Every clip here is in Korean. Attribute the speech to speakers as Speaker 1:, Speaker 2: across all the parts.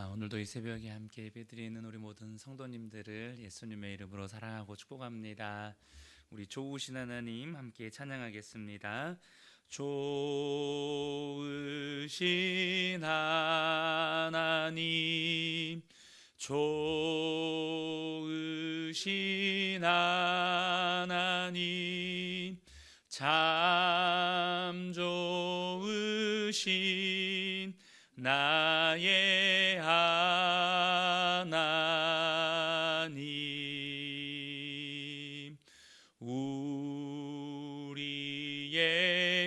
Speaker 1: 아, 오늘도 이 새벽에 함께 예배드리는 우리 모든 성도님들을 예수님의 이름으로 사랑하고 축복합니다. 우리 좋으신 하나님 함께 찬양하겠습니다. 좋으신 하나님 좋으신 하나님 참 좋으신 나의 하나님 우리의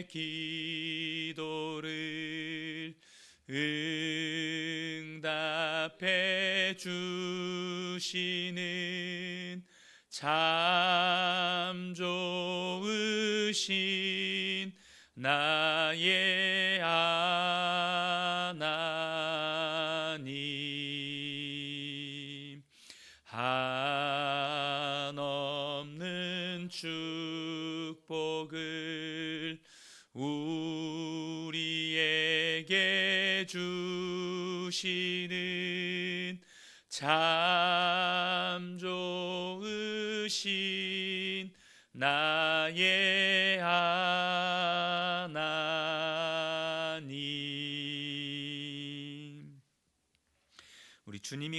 Speaker 1: 기도를 응답해 주시는 참 좋으신 나의 축복을 우리에게 주시는 참 좋으신 나의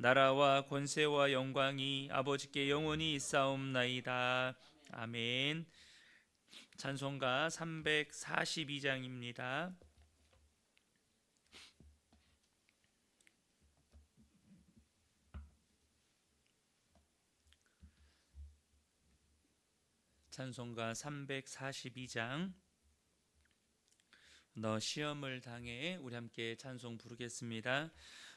Speaker 1: 나라와 권세와 영광이 아버지께 영원히 있사옵나이다. 아멘. 찬송가 342장입니다. 찬송가 342장. 너 시험을 당해 우리 함께 찬송 부르겠습니다.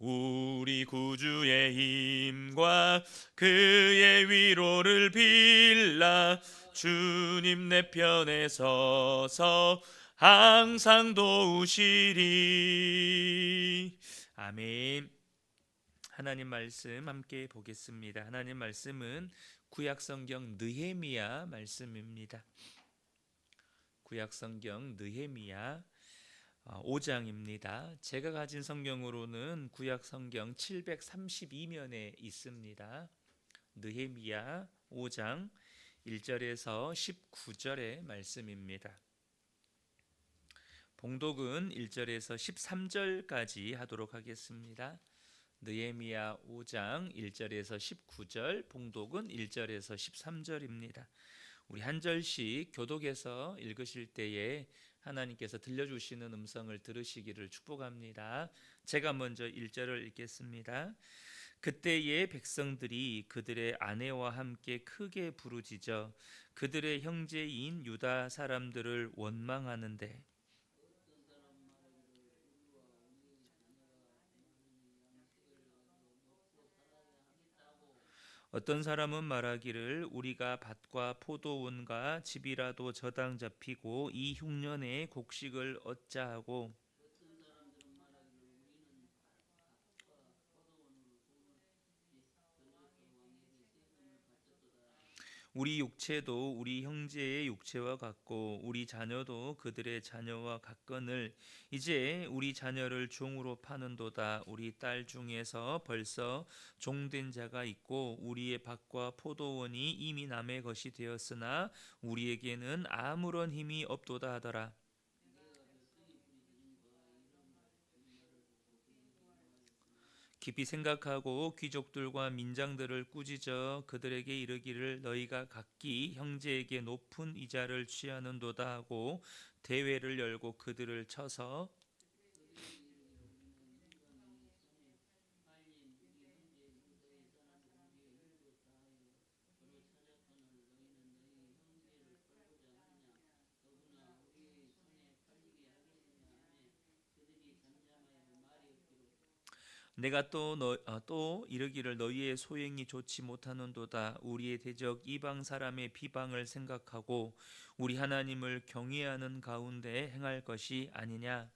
Speaker 1: 우리 구주의 힘과 그의 위로를 빌라. 주님 내 편에 서서 항상 도우시리. 아멘. 하나님 말씀 함께 보겠습니다. 하나님 말씀은 구약 성경 느헤미야 말씀입니다. 구약 성경 느헤미야 5장입니다. 제가 가진 성경으로는 구약 성경 732면에 있습니다. 느헤미야 5장 1절에서 19절의 말씀입니다. 봉독은 1절에서 13절까지 하도록 하겠습니다. 느헤미야 5장 1절에서 19절, 봉독은 1절에서 13절입니다. 우리 한 절씩 교독해서 읽으실 때에 하나님께서 들려주시는 음성을 들으시기를 축복합니다. 제가 먼저 1절을 읽겠습니다. 그때의 백성들이 그들의 아내와 함께 크게 부르짖어 그들의 형제인 유다 사람들을 원망하는데 어떤 사람은 말하기를 우리가 밭과 포도원과 집이라도 저당 잡히고 이 흉년에 곡식을 얻자 하고 우리 육체도 우리 형제의 육체와 같고 우리 자녀도 그들의 자녀와 같거늘. 이제 우리 자녀를 종으로 파는도다. 우리 딸 중에서 벌써 종된 자가 있고 우리의 밭과 포도원이 이미 남의 것이 되었으나 우리에게는 아무런 힘이 없도다 하더라 깊이 생각하고 귀족들과 민장들을 꾸짖어 그들에게 이르기를 너희가 각기 형제에게 높은 이자를 취하는도다 하고 대회를 열고 그들을 쳐서 내가 또또 또 이르기를 너희의 소행이 좋지 못하는도다. 우리의 대적 이방 사람의 비방을 생각하고 우리 하나님을 경외하는 가운데 행할 것이 아니냐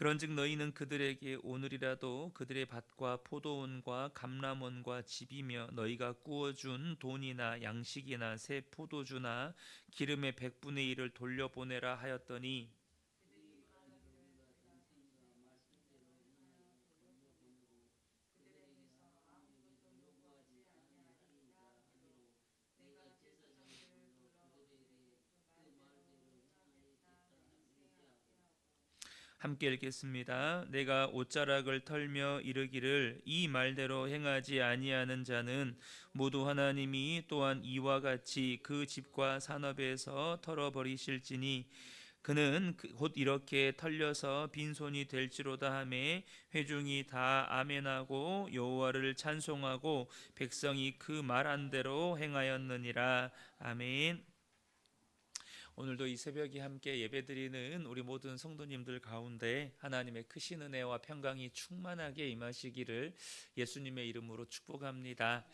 Speaker 1: 그런즉 너희는 그들에게 오늘이라도 그들의 밭과 포도원과 감람원과 집이며 너희가 구워준 돈이나 양식이나 새 포도주나 기름의 백분의 일을 돌려보내라 하였더니 함께 읽겠습니다. 내가 옷자락을 털며 이르기를 이 말대로 행하지 아니하는 자는 모두 하나님이 또한 이와 같이 그 집과 산업에서 털어버리실지니 그는 그곧 이렇게 털려서 빈손이 될지로다 하매 회중이 다 아멘하고 여호와를 찬송하고 백성이 그 말한 대로 행하였느니라 아멘. 오늘도 이 새벽에 함께 예배드리는 우리 모든 성도님들 가운데 하나님의 크신 은혜와 평강이 충만하게 임하시기를 예수님의 이름으로 축복합니다.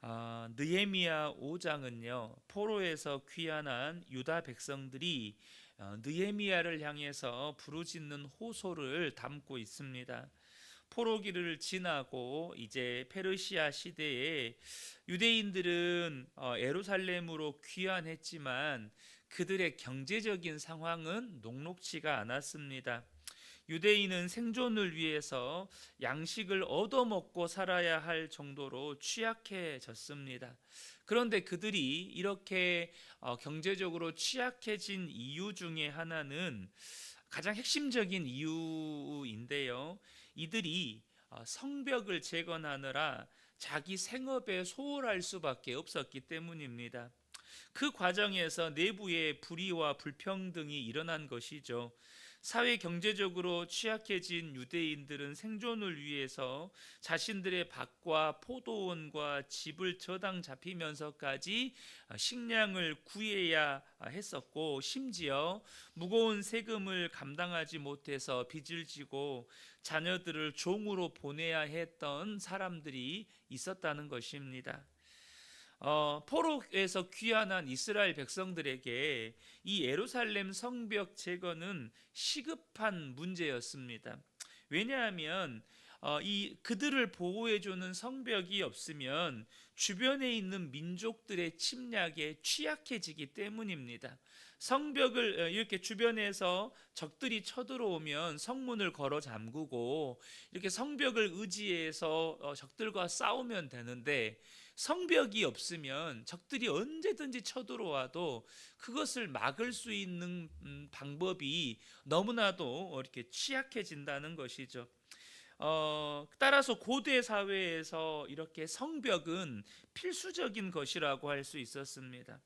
Speaker 1: 아, 느헤미야 5장은요 포로에서 귀환한 유다 백성들이 어, 느헤미야를 향해서 부르짖는 호소를 담고 있습니다. 포로기를 지나고 이제 페르시아 시대에 유대인들은 어, 에루살렘으로 귀환했지만 그들의 경제적인 상황은 녹록치가 않았습니다. 유대인은 생존을 위해서 양식을 얻어먹고 살아야 할 정도로 취약해졌습니다. 그런데 그들이 이렇게 어, 경제적으로 취약해진 이유 중에 하나는 가장 핵심적인 이유인데요. 이들이 어, 성벽을 재건하느라 자기 생업에 소홀할 수밖에 없었기 때문입니다. 그 과정에서 내부의 불의와 불평등이 일어난 것이죠. 사회 경제적으로 취약해진 유대인들은 생존을 위해서 자신들의 밭과 포도원과 집을 저당 잡히면서까지 식량을 구해야 했었고 심지어 무거운 세금을 감당하지 못해서 빚을 지고 자녀들을 종으로 보내야 했던 사람들이 있었다는 것입니다. 어, 포로에서 귀환한 이스라엘 백성들에게 이 예루살렘 성벽 제거는 시급한 문제였습니다. 왜냐하면 어, 이 그들을 보호해주는 성벽이 없으면 주변에 있는 민족들의 침략에 취약해지기 때문입니다. 성벽을 어, 이렇게 주변에서 적들이 쳐들어오면 성문을 걸어 잠그고 이렇게 성벽을 의지해서 어, 적들과 싸우면 되는데 성벽이 없으면 적들이 언제든지 쳐들어와도 그것을 막을 수 있는 음, 방법이 너무나도 이렇게 취약해진다는 것이죠. 어, 따라서 고대 사회에서 이렇게 성벽은 필수적인 것이라고 할 수 있었습니다.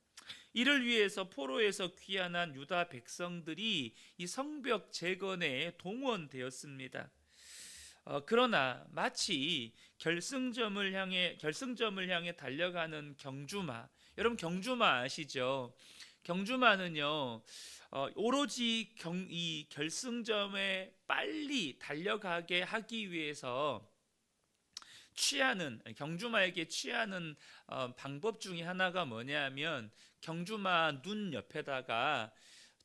Speaker 1: 이를 위해서 포로에서 귀환한 유다 백성들이 이 성벽 재건에 동원되었습니다. 어, 그러나 마치 결승점을 향해 결승점을 향해 달려가는 경주마. 여러분 경주마 아시죠? 경주마는요. 어, 오로지 경, 이 결승점에 빨리 달려가게 하기 위해서 취하는 경주마에게 취하는 어, 방법 중에 하나가 뭐냐면 경주마 눈 옆에다가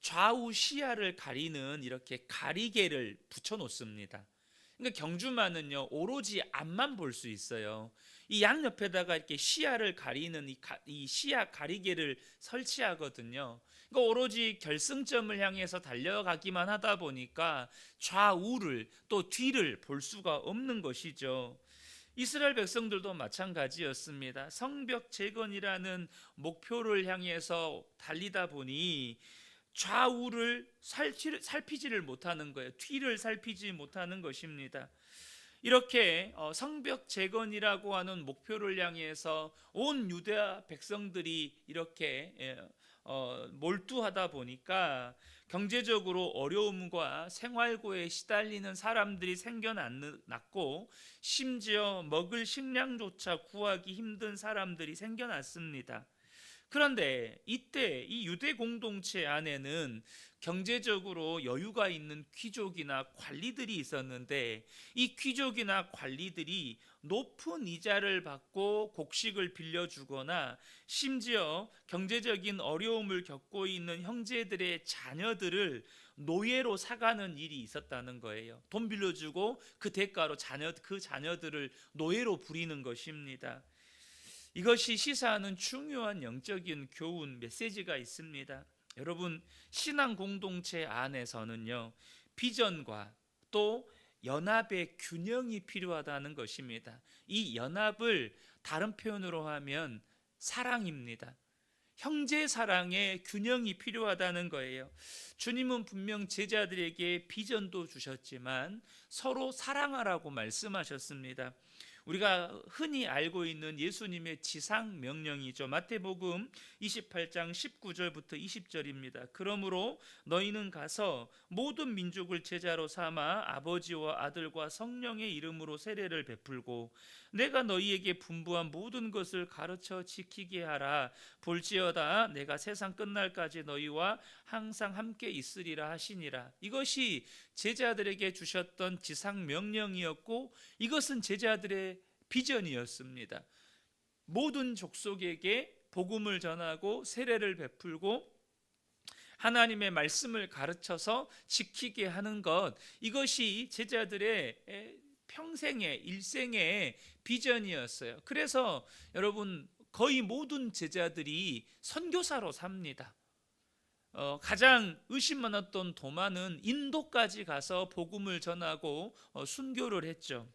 Speaker 1: 좌우 시야를 가리는 이렇게 가리개를 붙여 놓습니다. 그러니까 경주마는요 오로지 앞만 볼 수 있어요. 이 양 옆에다가 이렇게 시야를 가리는 이, 가, 이 시야 가리개를 설치하거든요. 그러니까 오로지 결승점을 향해서 달려가기만 하다 보니까 좌우를 또 뒤를 볼 수가 없는 것이죠. 이스라엘 백성들도 마찬가지였습니다. 성벽 재건이라는 목표를 향해서 달리다 보니 좌우를 살피지를 못하는 거예요. 뒤를 살피지 못하는 것입니다. 이렇게 어, 성벽 재건이라고 하는 목표를 향해서 온 유대 백성들이 이렇게 예, 어, 몰두하다 보니까 경제적으로 어려움과 생활고에 시달리는 사람들이 생겨났고 심지어 먹을 식량조차 구하기 힘든 사람들이 생겨났습니다. 그런데 이때 이 유대 공동체 안에는 경제적으로 여유가 있는 귀족이나 관리들이 있었는데 이 귀족이나 관리들이 높은 이자를 받고 곡식을 빌려주거나 심지어 경제적인 어려움을 겪고 있는 형제들의 자녀들을 노예로 사가는 일이 있었다는 거예요. 돈 빌려주고 그 대가로 자녀 그 자녀들을 노예로 부리는 것입니다. 이것이 시사하는 중요한 영적인 교훈 메시지가 있습니다. 여러분 신앙 공동체 안에서는요 비전과 또 연합의 균형이 필요하다는 것입니다. 이 연합을 다른 표현으로 하면 사랑입니다. 형제 사랑의 균형이 필요하다는 거예요. 주님은 분명 제자들에게 비전도 주셨지만 서로 사랑하라고 말씀하셨습니다. 우리가 흔히 알고 있는 예수님의 지상 명령이죠. 마태복음 28장 19절부터 20절입니다. 그러므로 너희는 가서 모든 민족을 제자로 삼아 아버지와 아들과 성령의 이름으로 세례를 베풀고 내가 너희에게 분부한 모든 것을 가르쳐 지키게 하라. 볼지어다 내가 세상 끝날까지 너희와 항상 함께 있으리라 하시니라. 이것이 제자들에게 주셨던 지상 명령이었고 이것은 제자들의 비전이었습니다. 모든 족속에게 복음을 전하고 세례를 베풀고 하나님의 말씀을 가르쳐서 지키게 하는 것 이것이 제자들의 평생의 일생의 비전이었어요. 그래서 여러분 거의 모든 제자들이 선교사로 삽니다. 어, 가장 의심 많았던 도마는 인도까지 가서 복음을 전하고 어, 순교를 했죠.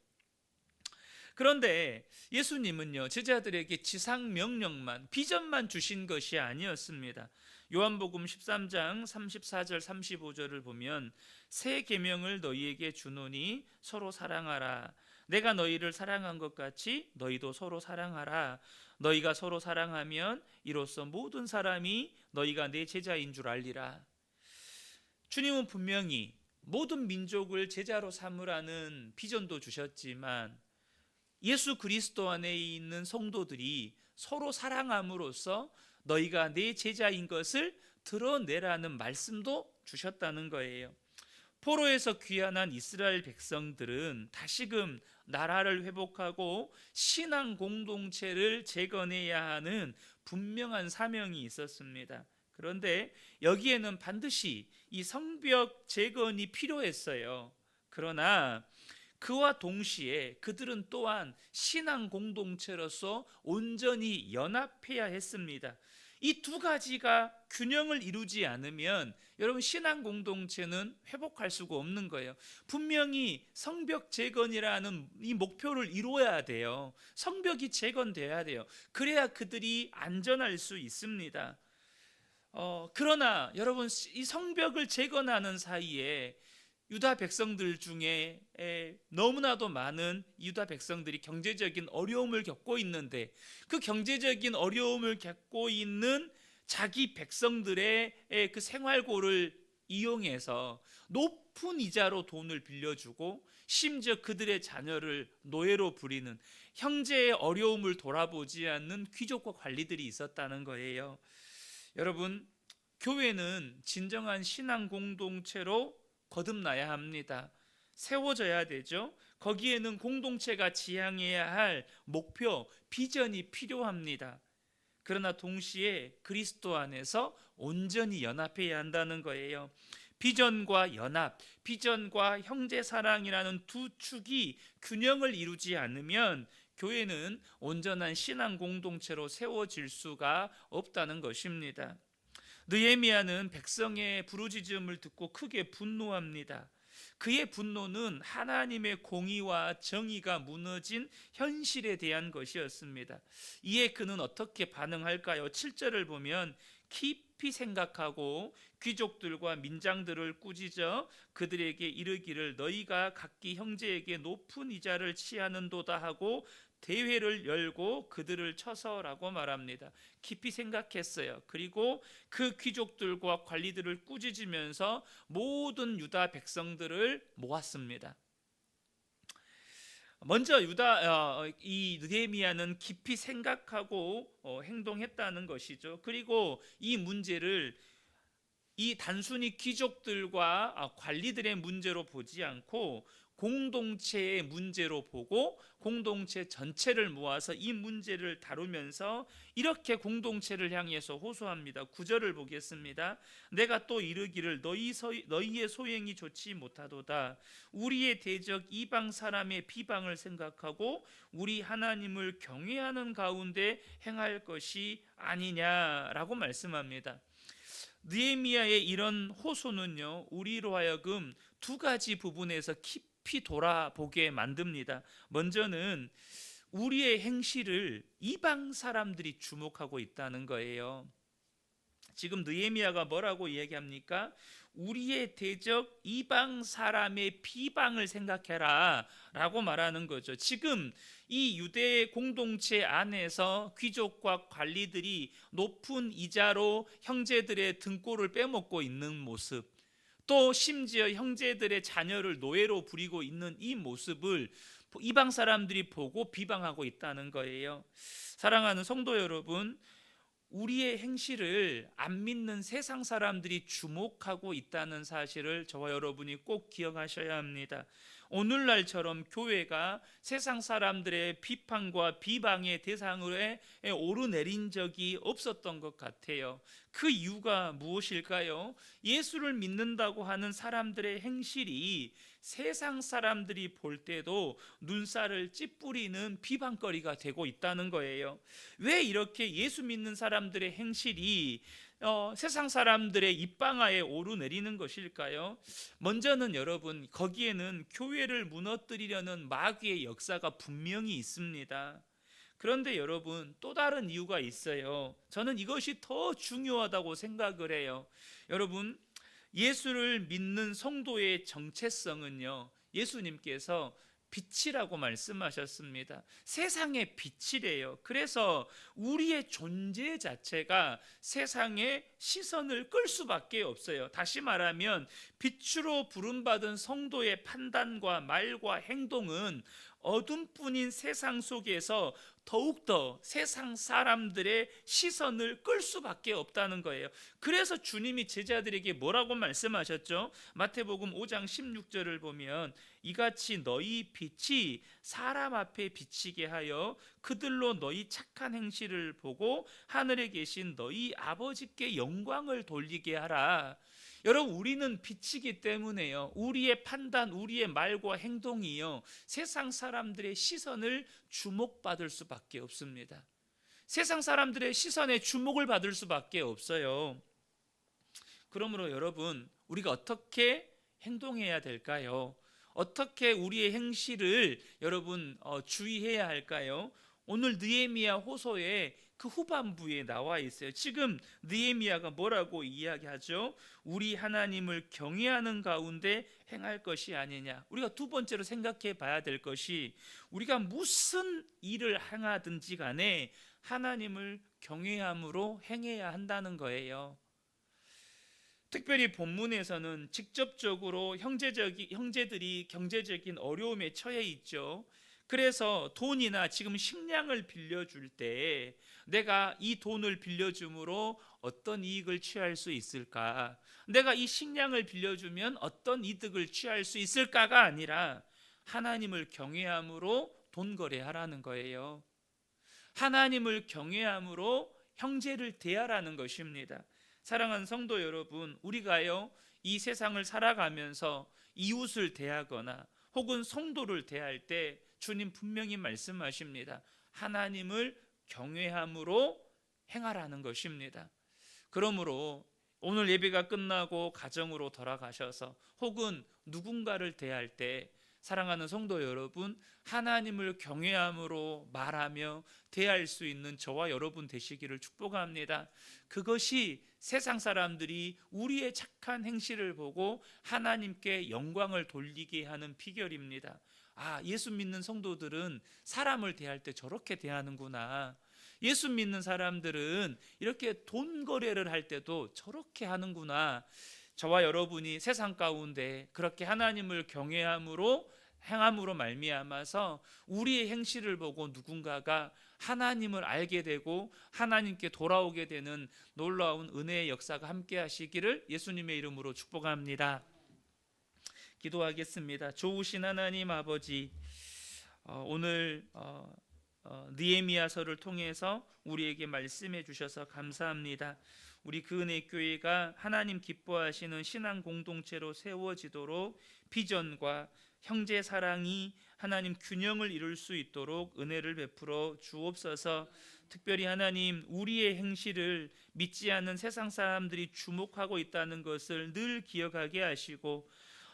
Speaker 1: 그런데 예수님은요 제자들에게 지상 명령만 비전만 주신 것이 아니었습니다. 요한복음 13장 34절 35절을 보면 새 계명을 너희에게 주노니 서로 사랑하라. 내가 너희를 사랑한 것 같이 너희도 서로 사랑하라. 너희가 서로 사랑하면 이로써 모든 사람이 너희가 내 제자인 줄 알리라. 주님은 분명히 모든 민족을 제자로 삼으라는 비전도 주셨지만 예수 그리스도 안에 있는 성도들이 서로 사랑함으로써 너희가 내 제자인 것을 드러내라는 말씀도 주셨다는 거예요. 포로에서 귀환한 이스라엘 백성들은 다시금 나라를 회복하고 신앙 공동체를 재건해야 하는 분명한 사명이 있었습니다. 그런데 여기에는 반드시 이 성벽 재건이 필요했어요. 그러나 그와 동시에 그들은 또한 신앙 공동체로서 온전히 연합해야 했습니다. 이 두 가지가 균형을 이루지 않으면 여러분 신앙 공동체는 회복할 수가 없는 거예요. 분명히 성벽 재건이라는 이 목표를 이루어야 돼요. 성벽이 재건돼야 돼요. 그래야 그들이 안전할 수 있습니다. 어, 그러나 여러분 이 성벽을 재건하는 사이에 유다 백성들 중에 에, 너무나도 많은 유다 백성들이 경제적인 어려움을 겪고 있는데 그 경제적인 어려움을 겪고 있는 자기 백성들의 에, 그 생활고를 이용해서 높은 이자로 돈을 빌려주고 심지어 그들의 자녀를 노예로 부리는 형제의 어려움을 돌아보지 않는 귀족과 관리들이 있었다는 거예요. 여러분, 교회는 진정한 신앙 공동체로 거듭나야 합니다. 세워져야 되죠. 거기에는 공동체가 지향해야 할 목표, 비전이 필요합니다. 그러나 동시에 그리스도 안에서 온전히 연합해야 한다는 거예요. 비전과 연합, 비전과 형제 사랑이라는 두 축이 균형을 이루지 않으면 교회는 온전한 신앙 공동체로 세워질 수가 없다는 것입니다. 느헤미야는 백성의 부르짖음을 듣고 크게 분노합니다. 그의 분노는 하나님의 공의와 정의가 무너진 현실에 대한 것이었습니다. 이에 그는 어떻게 반응할까요? 7절을 보면 깊이 생각하고 귀족들과 민장들을 꾸짖어 그들에게 이르기를 너희가 각기 형제에게 높은 이자를 취하는도다 하고 대회를 열고 그들을 쳐서라고 말합니다. 깊이 생각했어요. 그리고 그 귀족들과 관리들을 꾸짖으면서 모든 유다 백성들을 모았습니다. 먼저 유다 어, 이 느헤미야는 깊이 생각하고 어, 행동했다는 것이죠. 그리고 이 문제를 이 단순히 귀족들과 아, 관리들의 문제로 보지 않고 공동체의 문제로 보고 공동체 전체를 모아서 이 문제를 다루면서 이렇게 공동체를 향해서 호소합니다. 구절을 보겠습니다. 내가 또 이르기를 너희 서, 너희의 소행이 좋지 못하도다. 우리의 대적 이방 사람의 비방을 생각하고 우리 하나님을 경외하는 가운데 행할 것이 아니냐라고 말씀합니다. 느헤미야의 이런 호소는요 우리로 하여금 두 가지 부분에서 깊이 돌아보게 만듭니다. 먼저는 우리의 행실을 이방 사람들이 주목하고 있다는 거예요. 지금 느헤미야가 뭐라고 얘기합니까? 우리의 대적 이방 사람의 비방을 생각해라라고 말하는 거죠. 지금 이 유대 공동체 안에서 귀족과 관리들이 높은 이자로 형제들의 등골을 빼먹고 있는 모습, 또 심지어 형제들의 자녀를 노예로 부리고 있는 이 모습을 이방 사람들이 보고 비방하고 있다는 거예요. 사랑하는 성도 여러분, 우리의 행실을 안 믿는 세상 사람들이 주목하고 있다는 사실을 저와 여러분이 꼭 기억하셔야 합니다. 오늘날처럼 교회가 세상 사람들의 비판과 비방의 대상으로 오르내린 적이 없었던 것 같아요. 그 이유가 무엇일까요? 예수를 믿는다고 하는 사람들의 행실이 세상 사람들이 볼 때도 눈살을 찌푸리는 비방거리가 되고 있다는 거예요. 왜 이렇게 예수 믿는 사람들의 행실이 어, 세상 사람들의 입방아에 오르내리는 것일까요? 먼저는 여러분 거기에는 교회를 무너뜨리려는 마귀의 역사가 분명히 있습니다. 그런데 여러분 또 다른 이유가 있어요. 저는 이것이 더 중요하다고 생각을 해요. 여러분 예수를 믿는 성도의 정체성은요. 예수님께서 빛이라고 말씀하셨습니다. 세상의 빛이래요. 그래서 우리의 존재 자체가 세상의 시선을 끌 수밖에 없어요. 다시 말하면 빛으로 부름받은 성도의 판단과 말과 행동은 어둠뿐인 세상 속에서 더욱더 세상 사람들의 시선을 끌 수밖에 없다는 거예요. 그래서 주님이 제자들에게 뭐라고 말씀하셨죠? 마태복음 5장 16절을 보면 이같이 너희 빛이 사람 앞에 비치게 하여 그들로 너희 착한 행실을 보고 하늘에 계신 너희 아버지께 영광을 돌리게 하라. 여러분 우리는 빛이기 때문에요. 우리의 판단, 우리의 말과 행동이요. 세상 사람들의 시선을 주목받을 수밖에 없습니다. 세상 사람들의 시선에 주목을 받을 수밖에 없어요. 그러므로 여러분, 우리가 어떻게 행동해야 될까요? 어떻게 우리의 행실을 여러분 어, 주의해야 할까요? 오늘 느헤미야 호소에 그 후반부에 나와 있어요. 지금 느헤미야가 뭐라고 이야기하죠? 우리 하나님을 경외하는 가운데 행할 것이 아니냐. 우리가 두 번째로 생각해 봐야 될 것이 우리가 무슨 일을 행하든지 간에 하나님을 경외함으로 행해야 한다는 거예요. 특별히 본문에서는 직접적으로 형제적이 형제들이 경제적인 어려움에 처해 있죠. 그래서 돈이나 지금 식량을 빌려줄 때 내가 이 돈을 빌려줌으로 어떤 이익을 취할 수 있을까? 내가 이 식량을 빌려주면 어떤 이득을 취할 수 있을까가 아니라 하나님을 경외함으로 돈 거래하라는 거예요. 하나님을 경외함으로 형제를 대하라는 것입니다. 사랑하는 성도 여러분, 우리가요 이 세상을 살아가면서 이웃을 대하거나 혹은 성도를 대할 때 주님 분명히 말씀하십니다. 하나님을 경외함으로 행하라는 것입니다. 그러므로 오늘 예배가 끝나고 가정으로 돌아가셔서 혹은 누군가를 대할 때 사랑하는 성도 여러분, 하나님을 경외함으로 말하며 대할 수 있는 저와 여러분 되시기를 축복합니다. 그것이 세상 사람들이 우리의 착한 행실을 보고 하나님께 영광을 돌리게 하는 비결입니다. 아, 예수 믿는 성도들은 사람을 대할 때 저렇게 대하는구나. 예수 믿는 사람들은 이렇게 돈 거래를 할 때도 저렇게 하는구나. 저와 여러분이 세상 가운데 그렇게 하나님을 경외함으로 행함으로 말미암아서 우리의 행실을 보고 누군가가 하나님을 알게 되고 하나님께 돌아오게 되는 놀라운 은혜의 역사가 함께 하시기를 예수님의 이름으로 축복합니다. 기도하겠습니다. 좋으신 하나님 아버지 어, 오늘 어, 어, 느헤미야서를 통해서 우리에게 말씀해 주셔서 감사합니다. 우리 그은혜 교회가 하나님 기뻐하시는 신앙 공동체로 세워지도록 비전과 형제 사랑이 하나님 균형을 이룰 수 있도록 은혜를 베풀어 주옵소서. 특별히 하나님 우리의 행실을 믿지 않는 세상 사람들이 주목하고 있다는 것을 늘 기억하게 하시고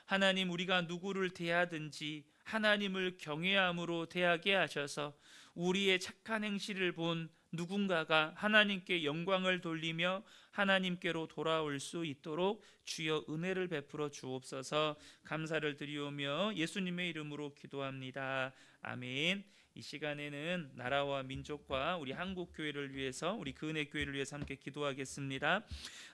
Speaker 1: 하나님 우리가 누구를 대하든지 하나님을 경외함으로 대하게 하셔서 우리의 착한 행실을 본 누군가가 하나님께 영광을 돌리며 하나님께로 돌아올 수 있도록 주여 은혜를 베풀어 주옵소서 감사를 드리오며 예수님의 이름으로 기도합니다. 아멘. 이 시간에는 나라와 민족과 우리 한국 교회를 위해서 우리 그은혜 교회를 위해서 함께 기도하겠습니다.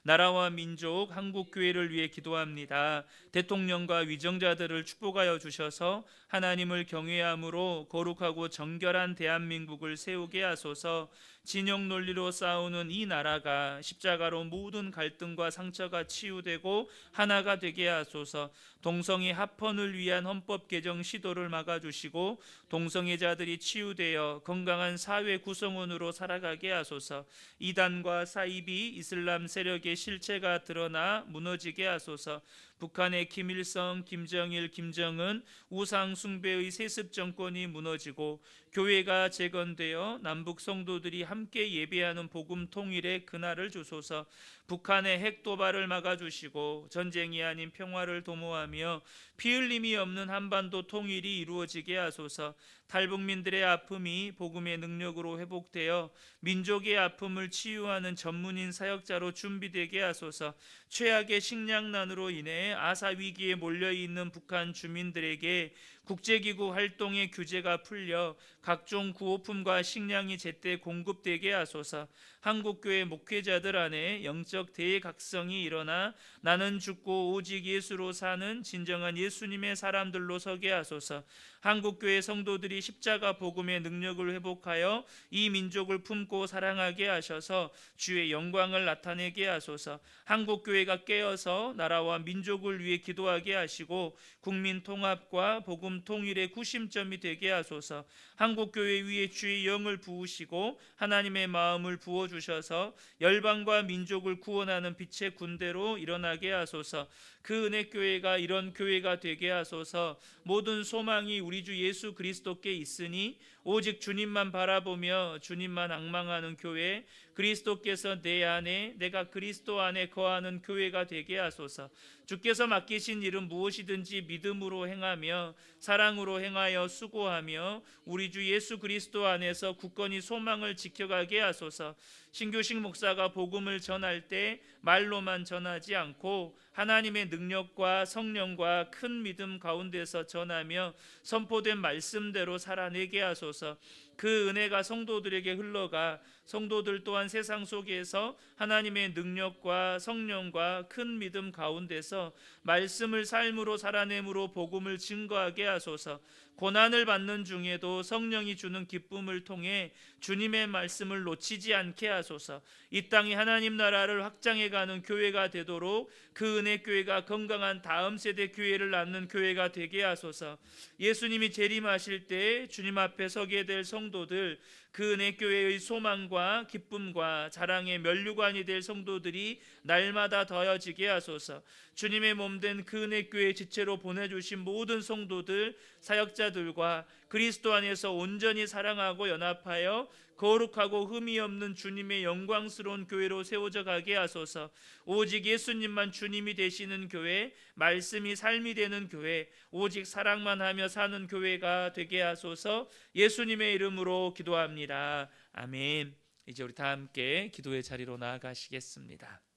Speaker 1: 나라와 민족 한국 교회를 위해 기도합니다. 대통령과 위정자들을 축복하여 주셔서 하나님을 경외함으로 거룩하고 정결한 대한민국을 세우게 하소서. 진영 논리로 싸우는 이 나라가 십자가로 모든 갈등과 상처가 치유되고 하나가 되게 하소서. 동성애 합헌을 위한 헌법 개정 시도를 막아 주시고 동성애자들이 치유되어 건강한 사회 구성원으로 살아가게 하소서. 이단과 사이비 이슬람 세력의 실체가 드러나 무너지게 하소서. 북한의 김일성, 김정일, 김정은 우상 숭배의 세습 정권이 무너지고 교회가 재건되어 남북 성도들이 함께 예배하는 복음 통일의 그날을 주소서. 북한의 핵 도발을 막아주시고 전쟁이 아닌 평화를 도모하며 피 흘림이 없는 한반도 통일이 이루어지게 하소서. 탈북민들의 아픔이 복음의 능력으로 회복되어 민족의 아픔을 치유하는 전문인 사역자로 준비되게 하소서. 최악의 식량난으로 인해 아사 위기에 몰려 있는 북한 주민들에게 국제기구 활동의 규제가 풀려 각종 구호품과 식량이 제때 공급되게 하소서. 한국교회 목회자들 안에 영적 대각성이 일어나 나는 죽고 오직 예수로 사는 진정한 예수님의 사람들로 서게 하소서. 한국교회 성도들이 십자가 복음의 능력을 회복하여 이 민족을 품고 사랑하게 하셔서 주의 영광을 나타내게 하소서. 한국 교회가 깨어서 나라와 민족을 위해 기도하게 하시고 국민 통합과 복음 통일의 구심점이 되게 하소서. 한국 교회 위에 주의 영을 부으시고 하나님의 마음을 부어 주셔서 열방과 민족을 구원하는 빛의 군대로 일어나게 하소서. 그 은혜 교회가 이런 교회가 되게 하소서. 모든 소망이 우리 주 예수 그리스도께 있으니 오직 주님만 바라보며 주님만 악망하는 교회 그리스도께서 내 안에 내가 그리스도 안에 거하는 교회가 되게 하소서. 주께서 맡기신 일은 무엇이든지 믿음으로 행하며 사랑으로 행하여 수고하며 우리 주 예수 그리스도 안에서 굳건히 소망을 지켜가게 하소서. 신교식 목사가 복음을 전할 때 말로만 전하지 않고 하나님의 능력과 성령과 큰 믿음 가운데서 전하며 선포된 말씀대로 살아내게 하소서. 그 은혜가 성도들에게 흘러가 성도들 또한 세상 속에서 하나님의 능력과 성령과 큰 믿음 가운데서 말씀을 삶으로 살아내므로 복음을 증거하게 하소서. 고난을 받는 중에도 성령이 주는 기쁨을 통해 주님의 말씀을 놓치지 않게 하소서. 이 땅이 하나님 나라를 확장해 가는 교회가 되도록 그 은혜 교회가 건강한 다음 세대 교회를 낳는 교회가 되게 하소서. 예수님이 재림하실 때 주님 앞에 서게 될 성도들 그 은혜 교회의 소망과 기쁨과 자랑의 면류관이 될 성도들이 날마다 더해지게 하소서. 주님의 몸된 그 은혜 교회 지체로 보내 주신 모든 성도들 사역자들과 그리스도 안에서 온전히 사랑하고 연합하여 거룩하고 흠이 없는 주님의 영광스러운 교회로 세워져 가게 하소서. 오직 예수님만 주님이 되시는 교회, 말씀이 삶이 되는 교회, 오직 사랑만 하며 사는 교회가 되게 하소서. 예수님의 이름으로 기도합니다. 아멘. 이제 우리 다 함께 기도의 자리로 나아가시겠습니다.